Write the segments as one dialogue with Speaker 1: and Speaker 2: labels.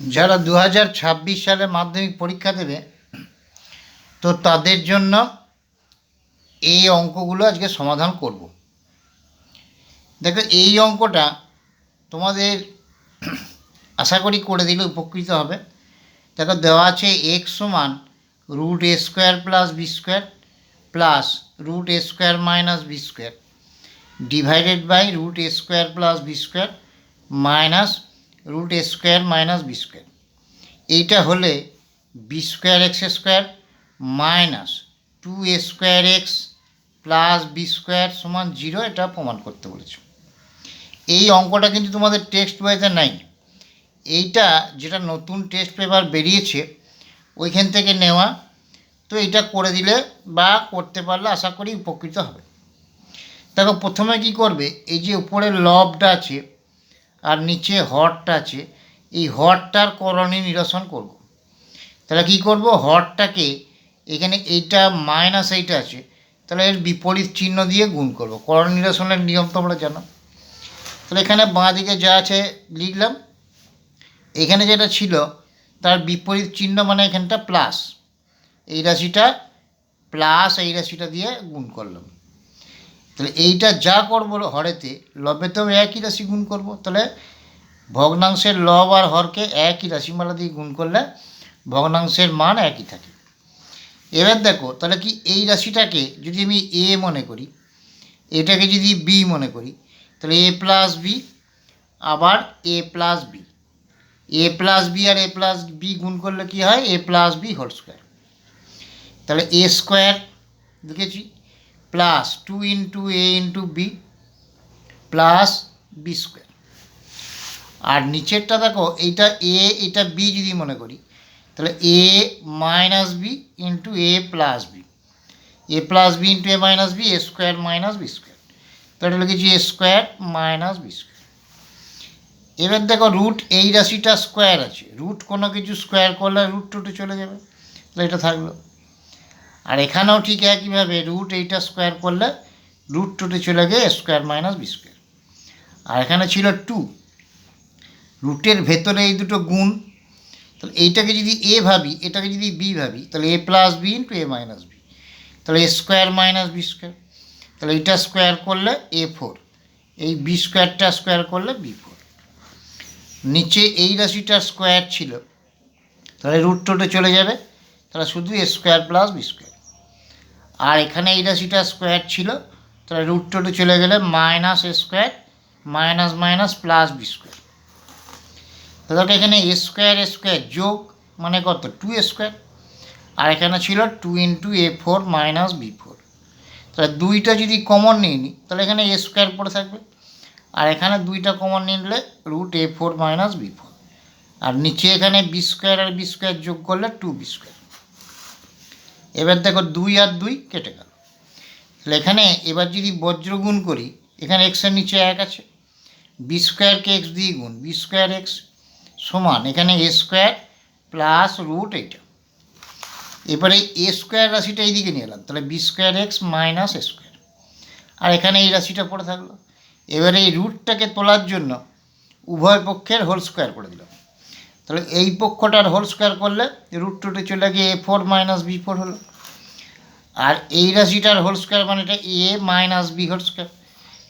Speaker 1: যারা দু হাজার ছাব্বিশ সালে মাধ্যমিক পরীক্ষা দেবে, তো তাদের জন্য এই অঙ্কগুলো আজকে সমাধান করব। দেখো, এই অঙ্কটা তোমাদের আশা করি করে দিলে উপকৃত হবে। দেখো, দেওয়া আছে এক্স সমান root a square plus b square plus root a square minus b square divided by root a square plus b square minus root a square minus b square. এইটা হলে b square x square minus two a square x plus b square সমান zero এটা প্রমাণ করতে বলেছে। এই অঙ্কটা কিন্তু তোমাদের টেক্সট বইতে নাই। এইটা যেটা নতুন টেস্ট পেপার বেরিয়েছে, ওইখান থেকে নেওয়া, তো এটা করে দিলে বা করতে পারলে আশা করি উপকৃত হবে। দেখো প্রথমে কি করবে, এই যে উপরে লবটা আছে আর নিচে হটটা আছে, এই হটটার করণী নিরসন করব। তাহলে কি করব? হটটাকে এখানে এইটা মাইনাস এইটা আছে, তাহলে এর বিপরীত চিহ্ন দিয়ে গুণ করব। করণ নিরসনের নিয়ম তোমরা জানো। তাহলে এখানে বাঁ দিকে যা আছে লিখলাম, এখানে যেটা ছিল তার বিপরীত চিহ্ন মানে এখানটা প্লাস এই রাশিটা প্লাস এই রাশিটা দিয়ে গুণ করলাম। তাহলে এইটা যা করব হরেতে, লবে লবেতেও একই রাশি গুণ করব। তাহলে ভগ্নাংশের লব আর হরকে একই রাশিমালা দিয়ে গুণ করলে ভগ্নাংশের মান একই থাকে। এবার দেখো, তাহলে কি এই রাশিটাকে যদি আমি এ মনে করি, এটাকে যদি বি মনে করি, তাহলে এ প্লাস বি, আবার a plus b. A plus b R a plus b গুণ করলে কি হয়? A plus b whole square. তাহলে এ স্কোয়ার লিখেছি plus two into a into b plus b square আর নিচেরটা দেখো, এইটা এ এটা বি যদি মনে করি, তাহলে a minus b into a plus b a plus b into a minus b a square minus b square তাহলে লিখেছি a square minus b square এবার দেখো রুট এই রাশিটা স্কোয়ার আছে। রুট কোনো কিছু স্কোয়ার করলে রুট টুটে চলে যাবে। তাহলে এটা থাকল আর এখানেও ঠিক একইভাবে রুট এইটা স্কোয়ার করলে রুট টুটে চলে গিয়ে স্কোয়ার মাইনাস বি স্কোয়ার আর এখানে ছিল টু রুটের ভেতরে এই দুটো গুণ। তাহলে এইটাকে যদি এ ভাবি, এটাকে যদি বি ভাবি, তাহলে a plus b into a minus b তাহলে a square minus b square তাহলে এইটা স্কোয়ার করলে এ ফোর এই বি স্কোয়ারটা স্কোয়ার করলে বি ফোর নিচে এই রাশিটা স্কোয়ার ছিল। তাহলে রুট টোটে চলে যাবে। তাহলে শুধু a square plus b square আর এখানে এই রাশিটা স্কোয়ার ছিল, তাহলে রুট টোটে চলে গেলে minus a square minus minus plus b square তাহলে এখানে এ স্কোয়ার এ স্কোয়ার যোগ মানে কত? টু এ স্কোয়ার আর এখানে ছিল two into a four minus b four তাহলে দুইটা যদি কমন নিয়ে নিই তাহলে এখানে এ স্কোয়ার পড়ে থাকবে। আর এখানে দুইটা কমন নিলে root a four minus b four আর নিচে এখানে বি স্কোয়ার আর বি স্কোয়ার যোগ করলে টু বি স্কোয়ার এবার দেখো দুই আর দুই কেটে গেল। তাহলে এখানে এবার যদি বজ্র গুণ করি, এখানে এক্সের নিচে এক আছে। বি স্কোয়ারকে এক্স দিয়ে গুণ বি স্কোয়ার এক্স সমান এখানে এ স্কোয়ার প্লাস রুট এইটা। এবারে এ স্কোয়ার রাশিটা এইদিকে নিয়ে এলাম, তাহলে b square x minus a square আর এখানে এই রাশিটা পড়ে থাকল। এবারে এই রুটটাকে তোলার জন্য উভয় পক্ষের হোল স্কোয়ার করে দিলাম। তাহলে এই পক্ষটার হোল স্কোয়ার করলে রুট টুটে চলে গিয়ে a four minus b four হলো। আর এই রাশিটার হোল স্কোয়ার মানে এটা a minus b whole square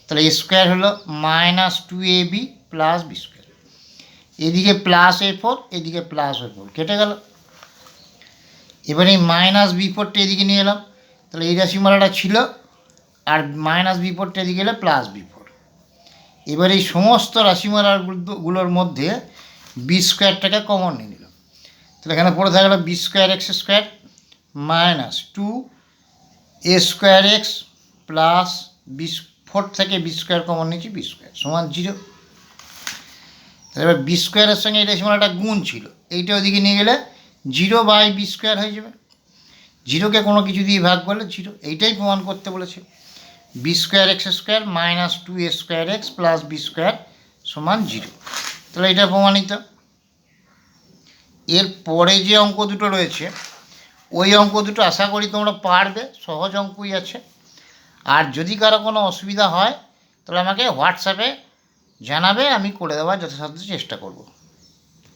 Speaker 1: তাহলে এ স্কোয়ার হলো minus two a b plus b square এদিকে প্লাস এ ফোর এদিকে প্লাস এ ফোর কেটে গেল। এবার এই মাইনাস বি ফোরটা এদিকে নিয়ে এলাম। তাহলে এই রাশিমালাটা ছিল, আর মাইনাস বি ফোরটা এদিকে এলে প্লাস বি ফোর এবার এই সমস্ত রাশিমালাগুলোর মধ্যে বি স্কোয়ারটাকে কমন নিয়ে নিলাম। তাহলে এখানে পড়ে থাকল b square x square minus two a square x plus b four থেকে বি স্কোয়ার কমন নিয়েছি বি স্কোয়ার সমান জিরো। তাহলে এবার বি স্কোয়ারের সঙ্গে এটা একটা গুণ ছিল, এইটা ওদিকে নিয়ে গেলে জিরো বাই বি স্কোয়ার হয়ে যাবে। জিরোকে কোনো কিছু দিয়ে ভাগ করলে জিরো, এইটাই প্রমাণ করতে বলেছে। B square x square minus two a square x plus b square সমান জিরো। তাহলে এটা প্রমাণিত। এর পরে যে অঙ্ক দুটো রয়েছে, ওই অঙ্ক দুটো আশা করি তোমরা পারবে, সহজ অঙ্কই আছে। আর যদি কারও কোনো অসুবিধা হয়, তাহলে আমাকে হোয়াটসঅ্যাপে জানাবে, আমি করে দেওয়ার যথাসাধ্য চেষ্টা করব।